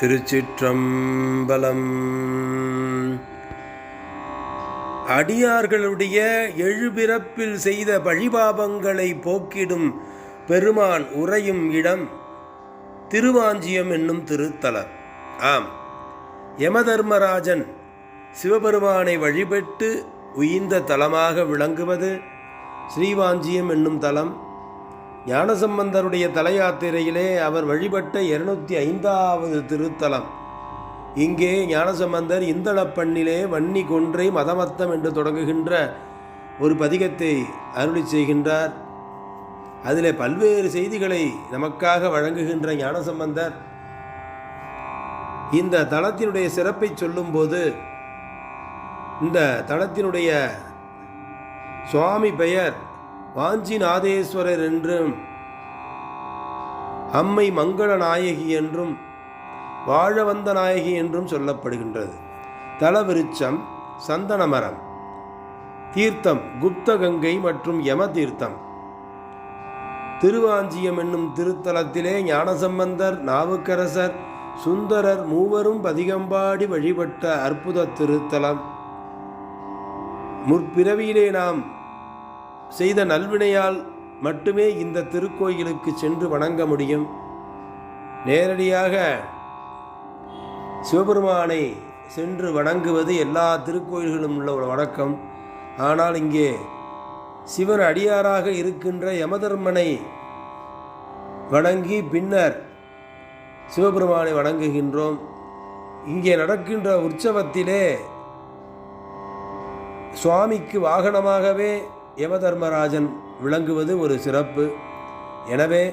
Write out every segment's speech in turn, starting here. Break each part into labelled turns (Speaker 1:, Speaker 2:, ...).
Speaker 1: திருச்சிற்றம்பலம். அடியார்களுடைய எழுபிறப்பில் செய்த பழிபாபங்களை போக்கிடும் பெருமான் உறையும் இடம் திருவாஞ்சியம் என்னும் திருத்தலம். ஆம். யமதர்மராஜன் சிவபெருமானை வழிபட்டு உயிர்ந்த தலமாக விளங்குவது ஸ்ரீவாஞ்சியம் என்னும் தலம். ஞானசம்பந்தருடைய தலையாத்திரையிலே அவர் வழிபட்ட இருநூத்தி ஐந்தாவது திருத்தலம். இங்கே ஞானசம்பந்தர் இந்தளப்பண்ணிலே வன்னி கொன்றை மதமத்தம் என்று தொடங்குகின்ற ஒரு பதிகத்தை அருளி செய்கின்றார். அதில் பல்வேறு செய்திகளை நமக்காக வழங்குகின்ற ஞானசம்பந்தர் இந்த தளத்தினுடைய சிறப்பை சொல்லும்போது இந்த தளத்தினுடைய சுவாமி பெயர் வாஞ்சிநாதேஸ்வரர் என்றும் அம்மை மங்கள நாயகி என்றும் வாழவந்த நாயகி என்றும் சொல்லப்படுகின்றது. தலவிருச்சம் சந்தன மரம் தீர்த்தம் குப்த கங்கை மற்றும் யம தீர்த்தம் திருவாஞ்சியம் என்னும் திருத்தலத்திலே ஞானசம்பந்தர் நாவுக்கரசர் சுந்தரர் மூவரும் பதிகம்பாடி வழிபட்ட அற்புத திருத்தலம். முற்பிறவியிலே நாம் செய்த நல்வினையால் மட்டுமே இந்த திருக்கோயிலுக்கு சென்று வணங்க முடியும். நேரடியாக சிவபெருமானை சென்று வணங்குவது எல்லா திருக்கோயில்களும் உள்ள ஒரு வணக்கம். ஆனால் இங்கே சிவன் அடியாராக இருக்கின்ற யமதர்மனை வணங்கி பின்னர் சிவபெருமானை வணங்குகின்றோம். இங்கே நடக்கின்ற உற்சவத்திலே சுவாமிக்கு வாகனமாகவே யமதர்மராஜன் விளங்குவது ஒரு சிறப்பு. எனவே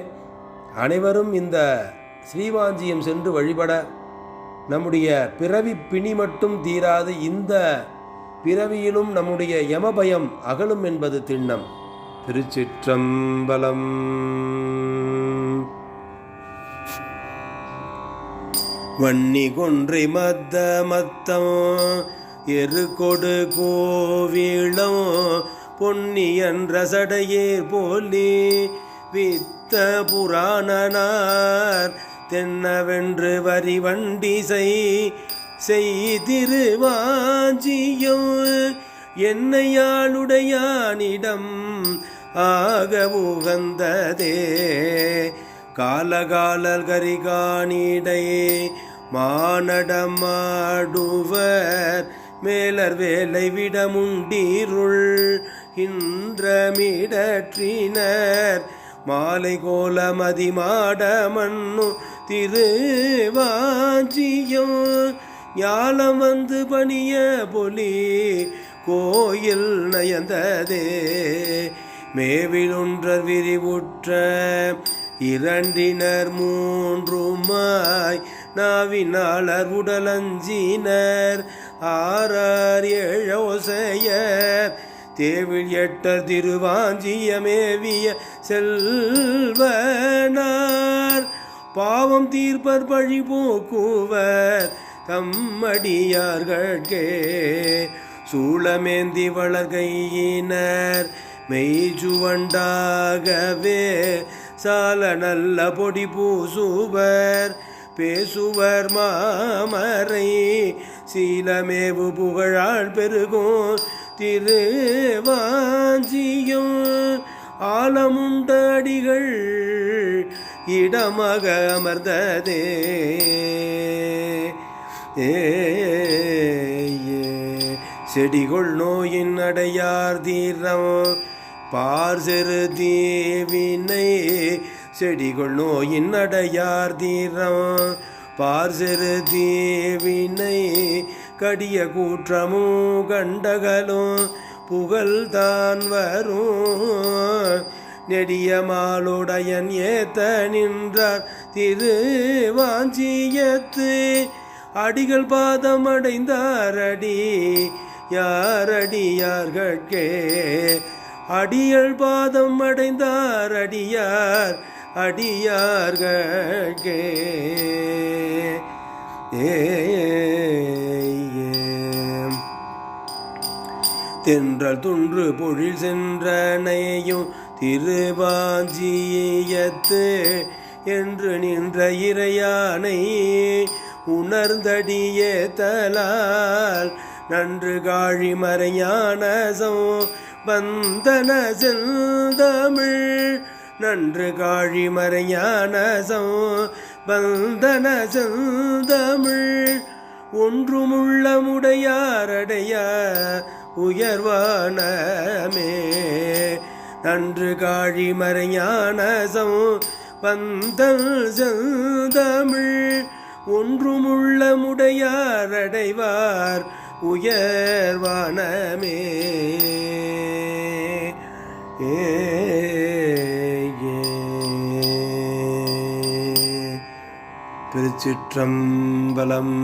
Speaker 1: அனைவரும் இந்த ஸ்ரீவாஞ்சியம் சென்று வழிபட நம்முடைய பிறவி பிணி மட்டும் தீராது இந்த பிறவியிலும் நம்முடைய யமபயம் அகலும் என்பது திண்ணம். திருச்சிற்றம்பலம். வன்னி கொன்றை மத்த மத்தம் எரு கொடு கோவிளம் பொன்னியன் ரசடையேர் போலி வித்த புராணனார் தென்னவென்று வரி வண்டிசை செய்திருவாஞ்சியம் என்னையாளுடையானிடம் ஆக உகந்ததே. காலகாலர் கரிகாணிடை மானடமாடுவர் மேலர் வேலை விடமுண்டீருள் இன்றமிடற்றினர். மாலை கோலமதி மதிமாட மண்ணு திருவாஞ்சியம். ஞாலம் வந்து பணிய பொலி கோயில் நயந்ததே. மேவிலுன்றர் விரிவுற்ற இரண்டினர் மூன்றுமாய் நாவினாளர் உடலஞ்சினர். ஆறார் ஏழோசையர். தேவில் எட்டர் திருவாஞ்சியமேவிய செல்வனார். பாவம் தீர்ப்பர் பழி போக்குவர் தம்மடியார்களே சூளமேந்தி வளர்கையினர். மெய்ஜுவண்டாகவே சால நல்ல பொடி பூசுவர். பேசுவர் மாமரை. சீலமேவு புகழால் பெருகும் திருவாஞ்சியும் ஆலமுண்ட அடிகள் இடமாக அமர்ந்ததே. ஏ செடிகொள் நோயின் அடையார் தீரம் பார் செரு தீவினை செடிகள் நோயின் அடையார் தீரம். பார் தேவினை கடிய கூற்றமும் கண்டகலும் புகழ்தான் வரும். நெடிய மாலுடையன் ஏத்த நின்றார் திருவாஞ்சியத்து. அடிகள் பாதம் அடைந்தாரடி யாரடியார்களே அடியல் பாதம் அடைந்தார் அடியார் அடியார்களே ஏ தென்றல் துன்று பொழில் சென்றனையும் திருவாஞ்சியத்து என்று நின்ற இறையானை உணர்ந்தடியே தலால். நன்று காழி மறைஞான பந்தன செந்தமிழ் நன்று காழி மறைஞான பந்தன செந்தமிழ் ஒன்றுமுள்ளமுடையாரடைய உயர்வானமே நன்று காழி மறைஞான பந்தல் செந்தமிழ் ஒன்றுமுள்ளமுடையாரடைவார் உயர்வானமே ஏ. திருச்சிற்றம்பலம்